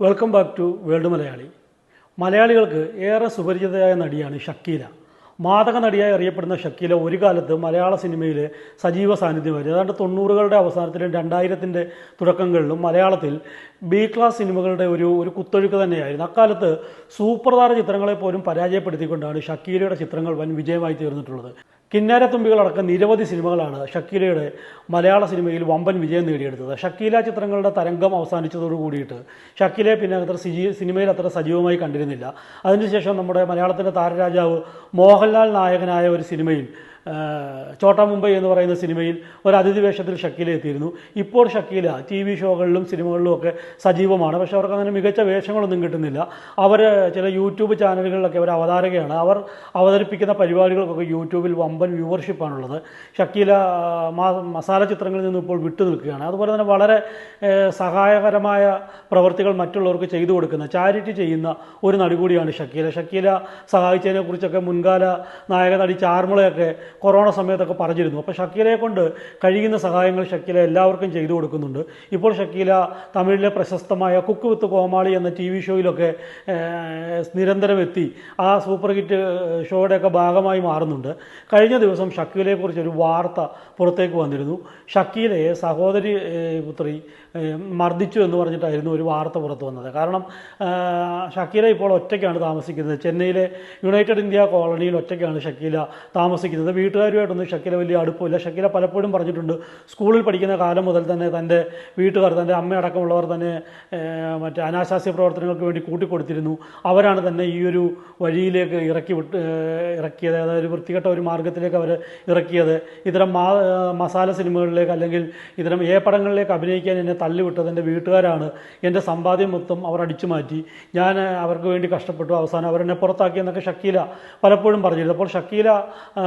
Welcome back to world Malayali മലയാളികൾക്ക് ഏറെ സുപരിചിതയായ നടിയാണ് ഷക്കീല. മാതക നടിയായി അറിയപ്പെടുന്ന ഷക്കീല ഒരു കാലത്ത് മലയാള സിനിമയിലെ സജീവ സാന്നിധ്യമായിരുന്നു ഏതാണ്ട് തൊണ്ണൂറുകളുടെ അവസാനത്തിലും രണ്ടായിരത്തിന്റെ തുടക്കങ്ങളിലും മലയാളത്തിൽ ബി ക്ലാസ് സിനിമകളുടെ ഒരു ഒരു കുത്തൊഴുക്ക് തന്നെയായിരുന്നു. അക്കാലത്ത് സൂപ്പർതാര ചിത്രങ്ങളെ പോലും പരാജയപ്പെടുത്തിക്കൊണ്ടാണ് ഷക്കീലയുടെ ചിത്രങ്ങൾ വൻ വിജയമായി തീർന്നിട്ടുള്ളത്. കിന്നാരത്തുമ്പികളടക്കം നിരവധി സിനിമകളാണ് ഷക്കീലയുടെ മലയാള സിനിമയിൽ വമ്പൻ വിജയം നേടിയെടുത്തത്. ഷക്കീല ചിത്രങ്ങളുടെ തരംഗം അവസാനിച്ചതോടു കൂടിയിട്ട് ഷക്കീലയെ പിന്നെ അത്ര സിനിമയിൽ അത്ര സജീവമായി കണ്ടിരുന്നില്ല. അതിനുശേഷം നമ്മുടെ മലയാളത്തിന്റെ താരരാജാവ് മോഹൻലാൽ നായകനായ ഒരു സിനിമയിൽ ചോട്ടാ മുംബൈ എന്ന് പറയുന്ന സിനിമയിൽ ഒരു അതിഥി വേഷത്തിൽ ഷക്കീല എത്തിയിരുന്നു. ഇപ്പോൾ ഷക്കീല ടി വി ഷോകളിലും സിനിമകളിലും ഒക്കെ സജീവമാണ്. പക്ഷേ അവർക്ക് അങ്ങനെ മികച്ച വേഷങ്ങളൊന്നും കിട്ടുന്നില്ല. അവർ ചില യൂട്യൂബ് ചാനലുകളിലൊക്കെ അവർ അവതാരകയാണ്. അവർ അവതരിപ്പിക്കുന്ന പരിപാടികൾക്കൊക്കെ യൂട്യൂബിൽ വമ്പൻ വ്യൂവർഷിപ്പാണുള്ളത്. ഷക്കീല മസാല ചിത്രങ്ങളിൽ നിന്ന് ഇപ്പോൾ വിട്ടു നിൽക്കുകയാണ്. അതുപോലെ തന്നെ വളരെ സഹായകരമായ പ്രവൃത്തികൾ മറ്റുള്ളവർക്ക് ചെയ്തു കൊടുക്കുന്ന ചാരിറ്റി ചെയ്യുന്ന ഒരു നടി കൂടിയാണ് ഷക്കീല. ഷക്കീല സഹായിച്ചതിനെക്കുറിച്ചൊക്കെ മുൻകാല നായക നടി ചാർമിളയൊക്കെ കൊറോണ സമയത്തൊക്കെ പറഞ്ഞിരുന്നു. അപ്പോൾ ഷക്കീലയെ കൊണ്ട് കഴിയുന്ന സഹായങ്ങൾ ഷക്കീല എല്ലാവർക്കും ചെയ്തു കൊടുക്കുന്നുണ്ട്. ഇപ്പോൾ ഷക്കീല തമിഴിലെ പ്രശസ്തമായ കുക്ക് വിത്ത് കോമാളി എന്ന ടി വി ഷോയിലൊക്കെ നിരന്തരം എത്തി. ആ സൂപ്പർ ഹിറ്റ് ഷോയുടെയൊക്കെ ഭാഗമായി മാറുന്നുണ്ട്. കഴിഞ്ഞ ദിവസം ഷക്കീലയെക്കുറിച്ച് ഒരു വാർത്ത പുറത്തേക്ക് വന്നിരുന്നു. ഷക്കീലയെ സഹോദരി പുത്രി മർദ്ദിച്ചു എന്ന് പറഞ്ഞിട്ടായിരുന്നു ഒരു വാർത്ത പുറത്ത് വന്നത്. കാരണം ഷക്കീല ഇപ്പോൾ ഒറ്റയ്ക്കാണ് താമസിക്കുന്നത്. ചെന്നൈയിലെ യുണൈറ്റഡ് ഇന്ത്യ കോളനിയിൽ ഒറ്റയ്ക്കാണ് ഷക്കീല താമസിക്കുന്നത്. വീട്ടുകാരുമായിട്ടൊന്നും ഷക്കീല വലിയ അടുപ്പമില്ല. ഷക്കീല പലപ്പോഴും പറഞ്ഞിട്ടുണ്ട് സ്കൂളിൽ പഠിക്കുന്ന കാലം മുതൽ തന്നെ തന്റെ വീട്ടുകാർ തന്റെ അമ്മയടക്കമുള്ളവർ തന്നെ മറ്റേ അനാശാസ്യ പ്രവർത്തനങ്ങൾക്ക് വേണ്ടി കൂട്ടിക്കൊടുത്തിരുന്നു. അവരാണ് തന്നെ ഈ ഒരു വഴിയിലേക്ക് ഇറക്കി വിട്ട് ഇറക്കിയത്. അതായത് ഒരു വൃത്തികെട്ട ഒരു മാർഗത്തിലേക്ക് അവർ ഇറക്കിയത്. ഇത്തരം മാ മസാല സിനിമകളിലേക്ക് അല്ലെങ്കിൽ ഇത്തരം ഏ പടങ്ങളിലേക്ക് അഭിനയിക്കാൻ എന്നെ തള്ളിവിട്ടത് എന്റെ വീട്ടുകാരാണ്. എന്റെ സമ്പാദ്യം മൊത്തം അവർ അടിച്ചു മാറ്റി. ഞാൻ അവർക്ക് വേണ്ടി കഷ്ടപ്പെട്ടു. അവസാനം അവരെന്നെ പുറത്താക്കി എന്നൊക്കെ ഷക്കീല പലപ്പോഴും പറഞ്ഞിരുന്നു. അപ്പോൾ ഷക്കീല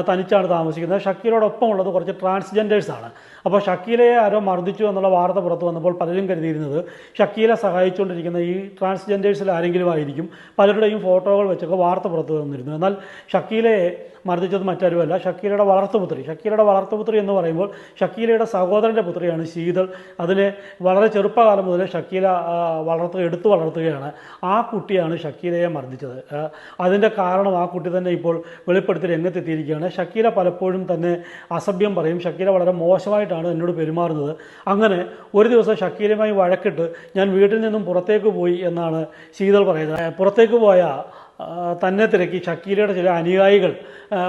തനിച്ചാണ് താമസിക്കുന്നത്. ഷക്കീലയോടൊപ്പം ഉള്ളത് കുറച്ച് ട്രാൻസ്ജെൻഡേഴ്സാണ്. അപ്പോൾ ഷക്കീലയെ ആരോ മർദ്ദിച്ചു എന്നുള്ള വാർത്ത പുറത്തു വന്നപ്പോൾ പലരും കരുതിയിരുന്നത് ഷക്കീല സഹായിച്ചുകൊണ്ടിരിക്കുന്ന ഈ ട്രാൻസ്ജെൻഡേഴ്സിൽ ആരെങ്കിലും ആയിരിക്കും. പലരുടെയും ഫോട്ടോകൾ വെച്ചൊക്കെ വാർത്ത പുറത്തു വന്നിരുന്നു. എന്നാൽ ഷക്കീലയെ മർദ്ദിച്ചത് മറ്റാരുമല്ല ഷക്കീലയുടെ വളർത്തുപുത്രി ഷക്കീലയുടെ വളർത്തുപുത്രി എന്ന് പറയുമ്പോൾ ഷക്കീലയുടെ സഹോദരന്റെ പുത്രിയാണ് ശീതൾ. അതിനെ വളരെ ചെറുപ്പകാലം മുതൽ ഷക്കീല വളർത്തുക എടുത്തു വളർത്തുകയാണ്. ആ കുട്ടിയാണ് ഷക്കീലയെ മർദ്ദിച്ചത്. അതിന്റെ കാരണം ആ കുട്ടി തന്നെ ഇപ്പോൾ വെളിപ്പെടുത്തി രംഗത്തെത്തിയിരിക്കുകയാണ്. ഷക്കീല പലപ്പോഴും തന്നെ അസഭ്യം പറയും. ഷക്കീല വളരെ മോശമായിട്ടാണ് എന്നോട് പെരുമാറുന്നത്. അങ്ങനെ ഒരു ദിവസം ഷക്കീലയുമായി വഴക്കിട്ട് ഞാൻ വീട്ടിൽ നിന്നും പുറത്തേക്ക് പോയി എന്നാണ് ശീതൾ പറയുന്നത്. പുറത്തേക്ക് പോയ തന്നെ തിരക്കി ഷക്കീലയുടെ ചില അനുയായികൾ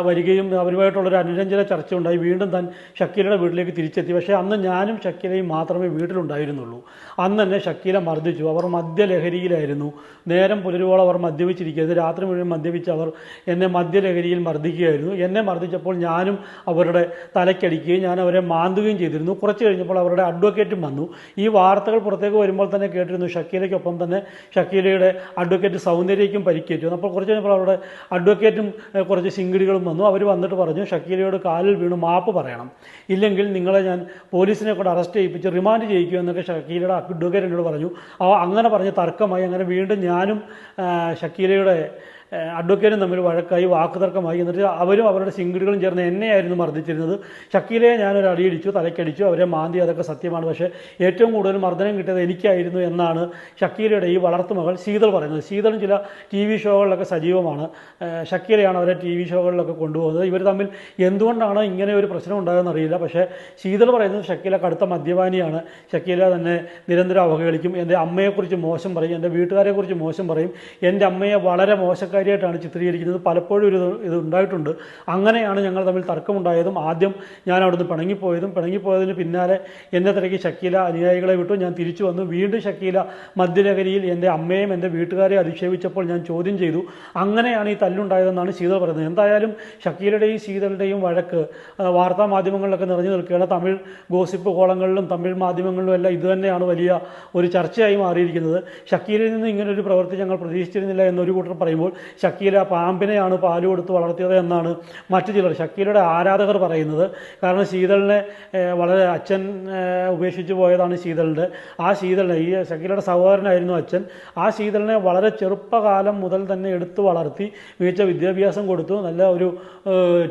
വരികയും അവരുമായിട്ടുള്ളൊരു അനുരഞ്ജന ചർച്ച ഉണ്ടായി വീണ്ടും താൻ ഷക്കീലയുടെ വീട്ടിലേക്ക് തിരിച്ചെത്തി. പക്ഷേ അന്ന് ഞാനും ഷക്കീലയും മാത്രമേ വീട്ടിലുണ്ടായിരുന്നുള്ളൂ. അന്ന് തന്നെ ഷക്കീല മർദ്ദിച്ചു. അവർ മദ്യലഹരിയിലായിരുന്നു. നേരം പുലരുവോളം അവർ മദ്യപിച്ചിരിക്കുന്നത് രാത്രി മുഴുവൻ മദ്യപിച്ച് അവർ എന്നെ മദ്യലഹരിയിൽ മർദ്ദിക്കുകയായിരുന്നു. എന്നെ മർദ്ദിച്ചപ്പോൾ ഞാനും അവരുടെ തലയ്ക്കടിക്കുകയും ഞാൻ അവരെ മാന്തുകയും ചെയ്തിരുന്നു. കുറച്ച് കഴിഞ്ഞപ്പോൾ അവരുടെ അഡ്വക്കേറ്റും വന്നു. ഈ വാർത്തകൾ പുറത്തേക്ക് വരുമ്പോൾ തന്നെ കേട്ടിരുന്നു ഷക്കീലയ്ക്കൊപ്പം തന്നെ ഷക്കീലയുടെ അഡ്വക്കേറ്റ് സൗന്ദര്യയ്ക്കും പരിക്കേറ്റു. അപ്പോൾ കുറച്ച് കഴിഞ്ഞപ്പോൾ അവരുടെ അഡ്വക്കേറ്റും കുറച്ച് ശിങ്കിടികളും വന്നു. അവർ വന്നിട്ട് പറഞ്ഞു ഷക്കീലയോട് കാലിൽ വീണ് മാപ്പ് പറയണം. ഇല്ലെങ്കിൽ നിങ്ങളെ ഞാൻ പോലീസിനെ കൂടെ അറസ്റ്റ് ചെയ്യിപ്പിച്ച് റിമാൻഡ് ചെയ്യിക്കുക എന്നൊക്കെ ഷക്കീലയുടെ അഡ്വക്കേറ്റ് എന്നോട് പറഞ്ഞു. അങ്ങനെ പറഞ്ഞ് തർക്കമായി അങ്ങനെ വീണ്ടും ഞാനും ഷക്കീലയുടെ അഡ്വക്കേറ്റും തമ്മിൽ വഴക്കായി വാക്കുതർക്കമായി എന്നിട്ട് അവരും അവരുടെ സിംഗിളുകളും ചേർന്ന് എന്നെയായിരുന്നു മർദ്ദിച്ചിരുന്നത്. ഷക്കീലയെ ഞാനൊരു അടിയടിച്ചു തലക്കടിച്ചു അവരെ മാന്തി അതൊക്കെ സത്യമാണ്. പക്ഷേ ഏറ്റവും കൂടുതൽ മർദ്ദനം കിട്ടിയത് എനിക്കായിരുന്നു എന്നാണ് ഷക്കീലയുടെ ഈ വളർത്തുമകൾ ശീതൾ പറയുന്നത്. ശീതളും ചില ടി വി ഷോകളിലൊക്കെ സജീവമാണ്. ഷക്കീലയാണ് അവരെ ടി വി ഷോകളിലൊക്കെ കൊണ്ടുപോകുന്നത്. ഇവർ തമ്മിൽ എന്തുകൊണ്ടാണ് ഇങ്ങനെ ഒരു പ്രശ്നം ഉണ്ടാകുന്ന അറിയില്ല. പക്ഷേ ശീതൾ പറയുന്നത് ഷക്കീല കടുത്ത മദ്യപാനിയാണ്. ഷക്കീല തന്നെ നിരന്തരം അവഹേളിക്കും. എന്റെ അമ്മയെക്കുറിച്ച് മോശം പറയും എന്റെ വീട്ടുകാരെക്കുറിച്ച് മോശം പറയും. എന്റെ അമ്മയെ വളരെ മോശക്കാരിയായിട്ടാണ് ചിത്രീകരിക്കുന്നത്. പലപ്പോഴും ഒരു ഇത് ഉണ്ടായിട്ടുണ്ട്. അങ്ങനെയാണ് ഞങ്ങൾ തമ്മിൽ തർക്കമുണ്ടായതും. ആദ്യം ഞാൻ അവിടുന്ന് പിണങ്ങിപ്പോയതും. പിണങ്ങിപ്പോയതിന് പിന്നാലെ എന്നെ തിരക്കി ഷക്കീല അനുയായികളെ വിട്ടു. ഞാൻ തിരിച്ചു വന്നു. വീണ്ടും ഷക്കീല മദ്യലഹരിയിൽ എന്റെ അമ്മയും എന്റെ വീട്ടുകാരെ അധിക്ഷേപിച്ചപ്പോൾ ഞാൻ ചോദ്യം ചെയ്തു. അങ്ങനെയാണ് ഈ തല്ലുണ്ടായതെന്നാണ് ശീതൾ പറയുന്നത്. എന്തായാലും ഷക്കീലയുടെയും ശീതളുടെയും വഴക്ക് വാർത്താ മാധ്യമങ്ങളിലൊക്കെ നിറഞ്ഞു നിൽക്കുകയാണ്. തമിഴ് ഗോസിപ്പ് കോളങ്ങളിലും തമിഴ് മാധ്യമങ്ങളിലും എല്ലാം ഇതുതന്നെയാണ് വലിയ ഒരു ചർച്ചയായി മാറിയിരിക്കുന്നത്. ഷക്കീലിൽ നിന്ന് ഇങ്ങനൊരു പ്രവൃത്തി ഞങ്ങൾ പ്രതീക്ഷിച്ചിരുന്നില്ല എന്നൊരു കൂട്ടർ പറയുമ്പോൾ ഷക്കീല പാമ്പിനെയാണ് പാൽ കൊടുത്ത് വളർത്തിയത് എന്നാണ് മറ്റു ചിലർ. ഷക്കീലയുടെ ആരാധകർ പറയുന്നത്. കാരണം ശീതളിനെ വളരെ അച്ഛൻ ഉപേക്ഷിച്ചു പോയതാണ് ശീതളിന്റെ. ആ ശീതളിനെ ഈ ഷക്കീലയുടെ സഹോദരനായിരുന്നു അച്ഛൻ. ആ ശീതളിനെ വളരെ ചെറുപ്പകാലം മുതൽ തന്നെ എടുത്തു വളർത്തി മികച്ച വിദ്യാഭ്യാസം കൊടുത്തു. നല്ല ഒരു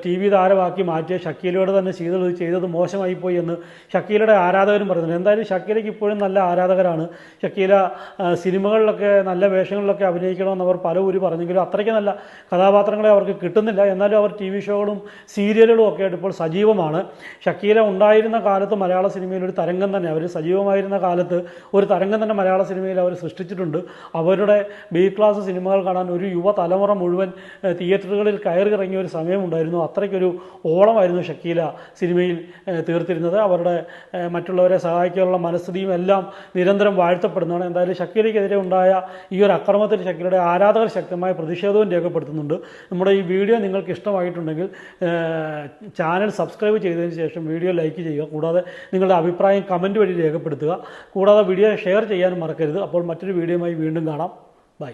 ടി വി താരമാക്കി മാറ്റിയ ഷക്കീലയോട് തന്നെ ശീതൾ ചെയ്തത് മോശമായി പോയി എന്ന് ഷക്കീലയുടെ ആരാധകരും പറയുന്നുണ്ട്. എന്തായാലും ഷക്കീലയ്ക്ക് ഇപ്പോഴും നല്ല ആരാധകരാണ്. ഷക്കീല സിനിമകളിലൊക്കെ നല്ല വേഷങ്ങളിലൊക്കെ അഭിനയിക്കണമെന്ന് അവർ പല ഊരി പറഞ്ഞെങ്കിലും അത്രയ്ക്ക് നല്ല കഥാപാത്രങ്ങളെ അവർക്ക് കിട്ടുന്നില്ല. എന്നാലും അവർ ടി വി ഷോകളും സീരിയലുകളും ഒക്കെ ആയിട്ട് ഇപ്പോൾ സജീവമാണ്. ഷക്കീല ഉണ്ടായിരുന്ന കാലത്ത് മലയാള സിനിമയിൽ ഒരു തരംഗം തന്നെ അവർ സജീവമായിരുന്ന കാലത്ത് ഒരു തരംഗം തന്നെ മലയാള സിനിമയിൽ അവർ സൃഷ്ടിച്ചിട്ടുണ്ട്. അവരുടെ ബി ക്ലാസ് സിനിമകൾ കാണാൻ ഒരു യുവതലമുറ മുഴുവൻ തിയേറ്ററുകളിൽ കയറി ഇറങ്ങിയ ഒരു സമയമുണ്ടായിരുന്നു. അത്രയ്ക്കൊരു ഓളമായിരുന്നു ഷക്കീല സിനിമയിൽ തീർത്തിരുന്നത്. അവരുടെ മറ്റുള്ളവരെ സഹായിക്കാനുള്ള മനസ്ഥിതിയും എല്ലാം നിരന്തരം വാഴ്ത്തപ്പെടുന്നതാണ്. എന്തായാലും ഷക്കീലയ്ക്കെതിരെ ഉണ്ടായ ഈ ഒരു അക്രമത്തിൽ ഷക്കീലയുടെ ആരാധകർ ശക്തമായ പ്രതിഷേധവും രേഖപ്പെടുത്തുന്നുണ്ട്. നമ്മുടെ ഈ വീഡിയോ നിങ്ങൾക്ക് ഇഷ്ടമായിട്ടുണ്ടെങ്കിൽ ചാനൽ സബ്സ്ക്രൈബ് ചെയ്തതിന് ശേഷം വീഡിയോ ലൈക്ക് ചെയ്യുക. കൂടാതെ നിങ്ങളുടെ അഭിപ്രായം കമന്റ് വഴി രേഖപ്പെടുത്തുക. കൂടാതെ വീഡിയോ ഷെയർ ചെയ്യാനും മറക്കരുത്. അപ്പോൾ മറ്റൊരു വീഡിയോയുമായി വീണ്ടും കാണാം. ബൈ.